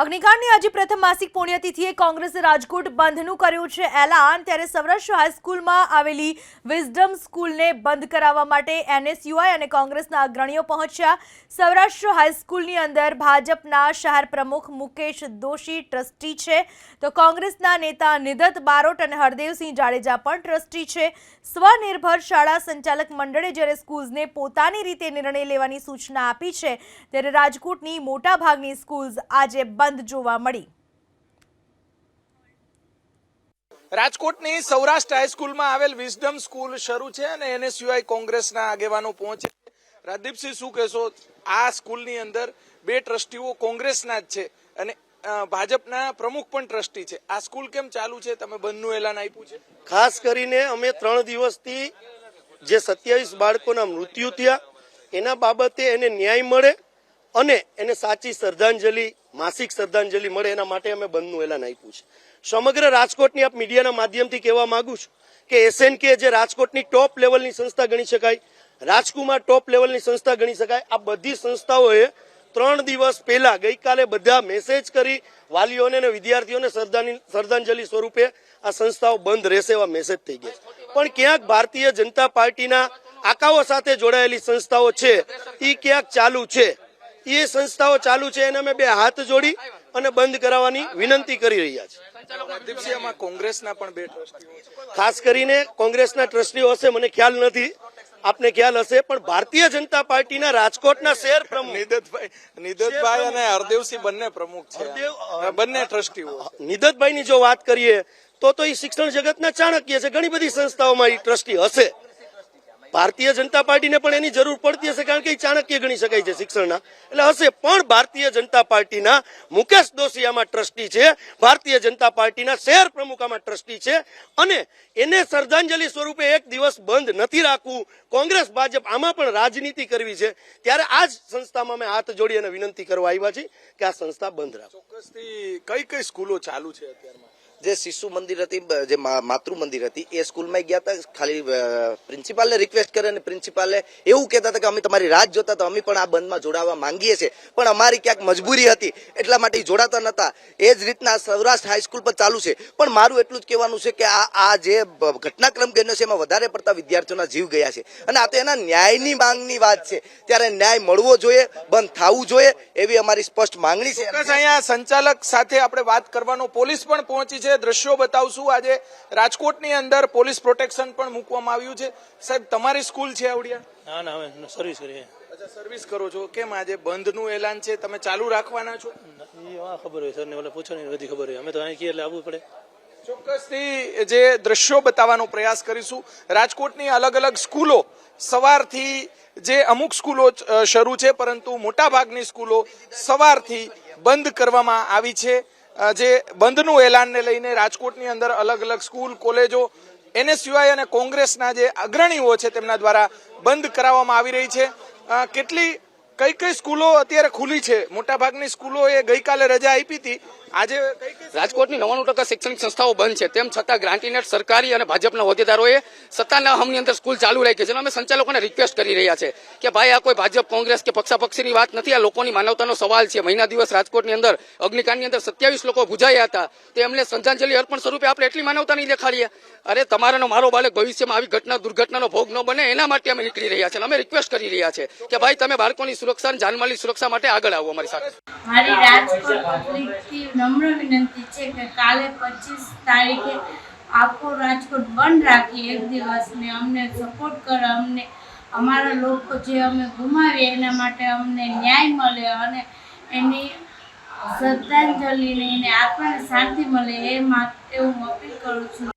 અગ્નિકાંડની આજે પ્રથમ માસિક પુણ્યતિથિએ કોંગ્રેસે રાજકોટ બંધનું કર્યું છે એલાન. ત્યારે સૌરાષ્ટ્ર હાઈસ્કૂલમાં આવેલી વિઝડમ સ્કૂલને બંધ કરાવવા માટે એનએસયુઆઈ અને કોંગ્રેસના અગ્રણીઓ પહોંચ્યા. સૌરાષ્ટ્ર હાઈસ્કૂલની અંદર ભાજપના શહેર પ્રમુખ મુકેશ દોશી ટ્રસ્ટી છે. તો કોંગ્રેસના નેતા નિદત બારોટ અને હરદેવસિંહ જાડેજા પણ ટ્રસ્ટી છે. સ્વનિર્ભર શાળા સંચાલક મંડળે જ્યારે સ્કૂલ્સને પોતાની રીતે નિર્ણય લેવાની સૂચના આપી છે, ત્યારે રાજકોટની મોટાભાગની સ્કૂલ્સ આજે બંધ જોવા મળી. રાજકોટની સૌરાષ્ટ્ર હાઈસ્કૂલમાં આવેલ વિઝડમ સ્કૂલ શરૂ છે અને એને સિવાય કોંગ્રેસના આગેવાનો પહોંચે. રાજદીપસિંહ શું કહેશો? આ સ્કૂલની અંદર બે ટ્રસ્ટીઓ કોંગ્રેસના જ છે અને ભાજપના પ્રમુખ પણ ટ્રસ્ટી છે. આ સ્કૂલ કેમ ચાલુ છે? તમે બંધનું એલાન આપ્યું છે. ખાસ કરીને અમે ત્રણ દિવસથી જે સત્યાવીસ બાળકોના મૃત્યુ થયા એના બાબતે એને ન્યાય મળે અને એને સાચી શ્રદ્ધાંજલિ, માસિક શ્રદ્ધાંજલિ મળે એના માટે અમે બંધનું એલાન આપ્યું છે. સમગ્ર રાજકોટની આપ મીડિયાના માધ્યમથી કહેવા માંગુ છું કે એસએનકે જે રાજકોટની ટોપ લેવલની સંસ્થા ગણી શકાય, રાજકુમાર ટોપ લેવલની સંસ્થા ગણી શકાય, આ બધી સંસ્થાઓએ ત્રણ દિવસ પહેલા ગઈકાલે બધા મેસેજ કરી વાલીઓને અને વિદ્યાર્થીઓને શ્રદ્ધાંજલિ સ્વરૂપે આ સંસ્થાઓ બંધ રહેશે એવા મેસેજ થઈ ગયા પણ ક્યાંક ભારતીય જનતા પાર્ટીના આકાઓ સાથે જોડાયેલી સંસ્થાઓ છે એ ક્યાંક ચાલુ છે. એ સંસ્થાઓ ચાલુ છે એને અમે બે હાથ જોડી અને બંધ કરાવવાની વિનંતી કરી રહ્યા છે કોંગ્રેસના પણ બે ખાસ કરીને કોંગ્રેસના ટ્રસ્ટીઓ હશે મને ખ્યાલ નથી. આપને ખ્યાલ હશે પણ ભારતીય જનતા પાર્ટીના રાજકોટના શહેર પ્રમુખ. નિદતભાઈ નિદતભાઈ અને હરદેવસિંહ બંને પ્રમુખ છે. બંને ટ્રસ્ટીઓ નિદતભાઈની જો વાત કરીએ તો તો એ શિક્ષણ જગતના ચાણક્ય છે. ઘણી બધી સંસ્થાઓમાં એ ટ્રસ્ટી હશે. ભારતીય જનતા પાર્ટીને પણ એની જરૂર પડતી હશે કારણ કે એ ચાણક્ય ગણી શકાય છે શિક્ષણના. એટલે હશે પણ ભારતીય જનતા પાર્ટીના મુકેશ દોશી આમાં ટ્રસ્ટી છે, ભારતીય જનતા પાર્ટીના શહેર પ્રમુખ આમાં ટ્રસ્ટી છે અને એને શ્રદ્ધાંજલિ સ્વરૂપે એક દિવસ બંધ નથી રાખવું. કોંગ્રેસ, ભાજપ આમાં પણ રાજનીતિ કરવી છે. ત્યારે આ જ સંસ્થામાં અમે હાથ જોડી અને વિનંતી કરવા આવ્યા છીએ કે આ સંસ્થા બંધ રાખો. કઈ કઈ સ્કૂલો ચાલુ છે અત્યારમાં? જે શિશુ મંદિર હતી જે માતૃ મંદિર હતી, એ સ્કૂલમાં ગયા હતા. ખાલી પ્રિન્સિપાલને રિક્વેસ્ટ કરે અને પ્રિન્સિપાલે એવું કહેતા હતા કે અમે તમારી રાહ જોતા હતા, અમે પણ આ બંધમાં જોડાવા માંગીએ છીએ. પણ અમારી ક્યાંક મજબૂરી હતી, એટલા માટે જોડાતા નતા. એ જ રીતના સૌરાષ્ટ્ર હાઈસ્કૂલ પર ચાલુ છે. પણ મારું એટલું જ કહેવાનું છે કે આ આ જે ઘટનાક્રમ બન્યો છે એમાં વધારે પડતા વિદ્યાર્થીઓના જીવ ગયા છે. અને આ તો એના ન્યાયની માંગની વાત છે. ત્યારે ન્યાય મળવો જોઈએ, બંધ થવું જોઈએ, એવી અમારી સ્પષ્ટ માંગણી છે. અહીંયા સંચાલક સાથે આપણે વાત કરવાનો પોલીસ પણ પહોંચી છે. દ્રશ્યો બતાવશું. આજે રાજકોટની અંદર પોલીસ પ્રોટેક્શન પણ મૂકવામાં આવ્યું છે. સાહેબ તમારી સ્કૂલ છે આવડિયા? ના ના અમે સર્વિસ કરીએ. અચ્છા સર્વિસ કરો છો. કેમ આજે બંધનું એલાન છે? તમે ચાલુ રાખવાના છો? એ આ ખબર હોય સરને ઓલા પૂછવાની બધી ખબર હોય. અમે તો અહીં કહીએ એટલે આવવું પડે. ચોક્કસથી જે દ્રશ્યો બતાવવાનો પ્રયાસ કરીશું. રાજકોટની અલગ અલગ સ્કૂલો સવારથી જે અમુક સ્કૂલો શરૂ છે પરંતુ મોટા ભાગની સ્કૂલો સવારથી બંધ કરવામાં આવી છે. જે બંધનું એલાનને લઈને રાજકોટની અંદર અલગ અલગ સ્કૂલ, કોલેજો એને સિવાય અને કોંગ્રેસના જે અગ્રણીઓ છે તેમના દ્વારા બંધ કરાવવામાં આવી રહી છે. કેટલી કઈ કઈ સ્કૂલો અત્યારે ખુલી છે? મોટા ભાગની સ્કૂલોએ ગઈકાલે રજા આપી હતી. આજે રાજકોટની નવ્વાણું ટકા શૈક્ષણિક સંસ્થાઓ બંધ છે. તેમ છતાં ગ્રાન્ટીનેટ સરકારી અને ભાજપના હોદ્દેદારોએ સત્તાના હમની અંદર સ્કૂલ ચાલુ રાખી છે. અને અમે સંચાલકોને રિક્વેસ્ટ કરી રહ્યા છે કે ભાઈ, આ કોઈ ભાજપ, કોંગ્રેસ કે પક્ષાપક્ષીની વાત નથી. આ લોકોની માનવતાનો સવાલ છે. મહિના દિવસ રાજકોટની અંદર, અગ્નિકાંડની અંદર સત્યાવીસ લોકો ભૂજાયા હતા. તે એમને શ્રદ્ધાંજલિ અર્પણ સ્વરૂપે આપણે એટલી માનવતા નહીં દેખાડીએ. અરે, તમારાનો મારો બાળક ભવિષ્યમાં આવી ઘટના, દુર્ઘટનાનો ભોગ ન બને એના માટે અમે નીકળી રહ્યા છે અમે રિક્વેસ્ટ કરી રહ્યા છે કે ભાઈ, તમે બાળકોની સુરક્ષા અને જાનમાલની સુરક્ષા માટે આગળ આવો અમારી સાથે. મારી રાજકોટ નમ્ર વિનંતી છે કે કાલે પચીસ તારીખે આખો રાજકોટ બંધ રાખી એક દિવસ ને અમને સપોર્ટ કરે, અમને અમારા લોકો જે અમે ગુમાવીએ એના માટે અમને ન્યાય મળે અને એની શ્રદ્ધાંજલિ ને, એને શાંતિ મળે એ માટે હું અપીલ કરું છું.